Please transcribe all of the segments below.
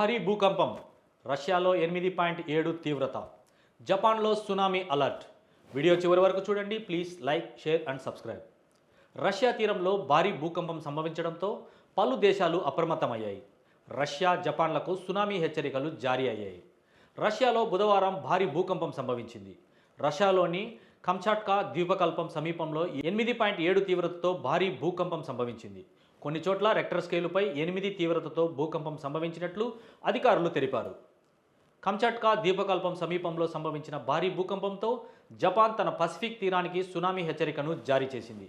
భారీ భూకంపం. రష్యాలో ఎనిమిది పాయింట్ ఏడు తీవ్రత. జపాన్లో సునామీ అలర్ట్. వీడియో చివరి వరకు చూడండి. Please like share and subscribe. Russia తీరంలో భారీ భూకంపం సంభవించడంతో పలు దేశాలు అప్రమత్తమయ్యాయి. రష్యా జపాన్లకు సునామీ హెచ్చరికలు జారీ అయ్యాయి. రష్యాలో బుధవారం భారీ భూకంపం సంభవించింది. రష్యాలోని కంచాట్కా ద్వీపకల్పం సమీపంలో ఎనిమిది పాయింట్ ఏడు తీవ్రతతో భారీ భూకంపం సంభవించింది. కొన్ని చోట్ల రెక్టర్ స్కేలుపై ఎనిమిది తీవ్రతతో భూకంపం సంభవించినట్లు అధికారులు తెలిపారు. కంచట్కా ద్వీపకల్పం సమీపంలో సంభవించిన భారీ భూకంపంతో జపాన్ తన పసిఫిక్ తీరానికి సునామీ హెచ్చరికను జారీ చేసింది.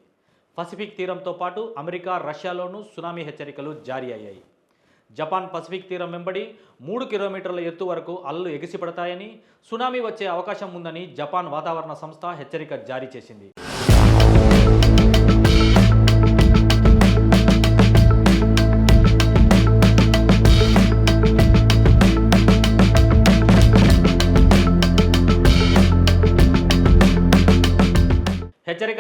పసిఫిక్ తీరంతో పాటు అమెరికా రష్యాలోనూ సునామీ హెచ్చరికలు జారీ అయ్యాయి. జపాన్ పసిఫిక్ తీరం వెంబడి మూడు కిలోమీటర్ల ఎత్తు వరకు అలలు ఎగిసిపడతాయని సునామీ వచ్చే అవకాశం ఉందని జపాన్ వాతావరణ సంస్థ హెచ్చరిక జారీ చేసింది.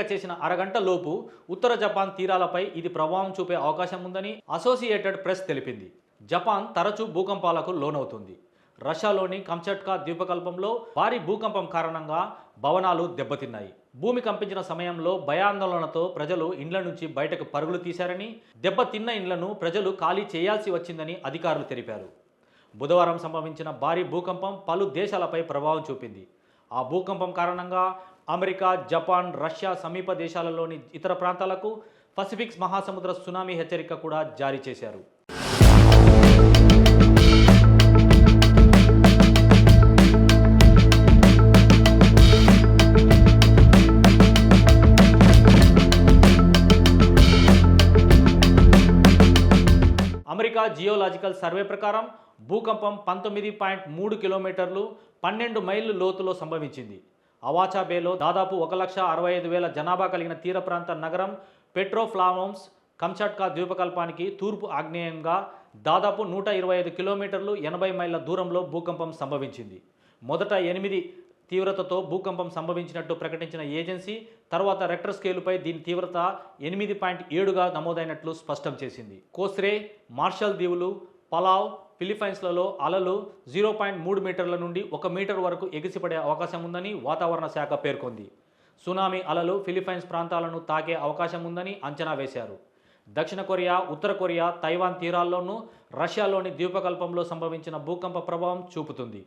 చేసిన అరగంట లోపు ఉత్తర జపాన్ తీరాలపై ఇది ప్రభావం చూపే అవకాశం ఉందని అసోసియేటెడ్ ప్రెస్ తెలిపింది. జపాన్ తరచూ భూకంపాలకు లోనవుతుంది. రష్యాలోని కంచట్కా ద్వీపకల్పంలో భారీ భూకంపం కారణంగా భవనాలు దెబ్బతిన్నాయి. భూమి కంపించిన సమయంలో భయాందోళనతో ప్రజలు ఇండ్ల నుంచి బయటకు పరుగులు తీశారని దెబ్బతిన్న ఇండ్లను ప్రజలు ఖాళీ చేయాల్సి వచ్చిందని అధికారులు తెలిపారు. బుధవారం సంభవించిన భారీ భూకంపం పలు దేశాలపై ప్రభావం చూపింది. ఆ భూకంపం కారణంగా అమెరికా జపాన్ రష్యా సమీప దేశాలలోని ఇతర ప్రాంతాలకు పసిఫిక్ మహాసముద్ర సునామీ హెచ్చరిక కూడా జారీ చేశారు. అమెరికా జియోలాజికల్ సర్వే ప్రకారం భూకంపం పంతొమ్మిది పాయింట్ మూడు కిలోమీటర్లు పన్నెండు మైళ్ళు లోతులో సంభవించింది. అవాచా బేలో దాదాపు ఒక లక్ష అరవై ఐదు వేల జనాభా కలిగిన తీర ప్రాంత నగరం పెట్రోఫ్లామోమ్స్ కంచట్కా ద్వీపకల్పానికి తూర్పు ఆగ్నేయంగా దాదాపు నూట ఇరవై ఐదు కిలోమీటర్లు ఎనభై మైళ్ళ దూరంలో భూకంపం సంభవించింది. మొదట ఎనిమిది తీవ్రతతో భూకంపం సంభవించినట్టు ప్రకటించిన ఏజెన్సీ తర్వాత రెక్టర్ స్కేలుపై దీని తీవ్రత ఎనిమిది పాయింట్ ఏడుగా నమోదైనట్లు స్పష్టం చేసింది. కోస్రే మార్షల్ దీవులు పలావ్ ఫిలిపైన్స్లలో అలలు జీరో పాయింట్ మూడు మీటర్ల నుండి ఒక మీటర్ వరకు ఎగిసిపడే అవకాశం ఉందని వాతావరణ శాఖ పేర్కొంది. సునామీ అలలు ఫిలిపైన్స్ ప్రాంతాలను తాకే అవకాశం ఉందని అంచనా వేశారు. దక్షిణ కొరియా ఉత్తర కొరియా తైవాన్ తీరాల్లోనూ రష్యాలోని ద్వీపకల్పంలో సంభవించిన భూకంప ప్రభావం చూపుతుంది.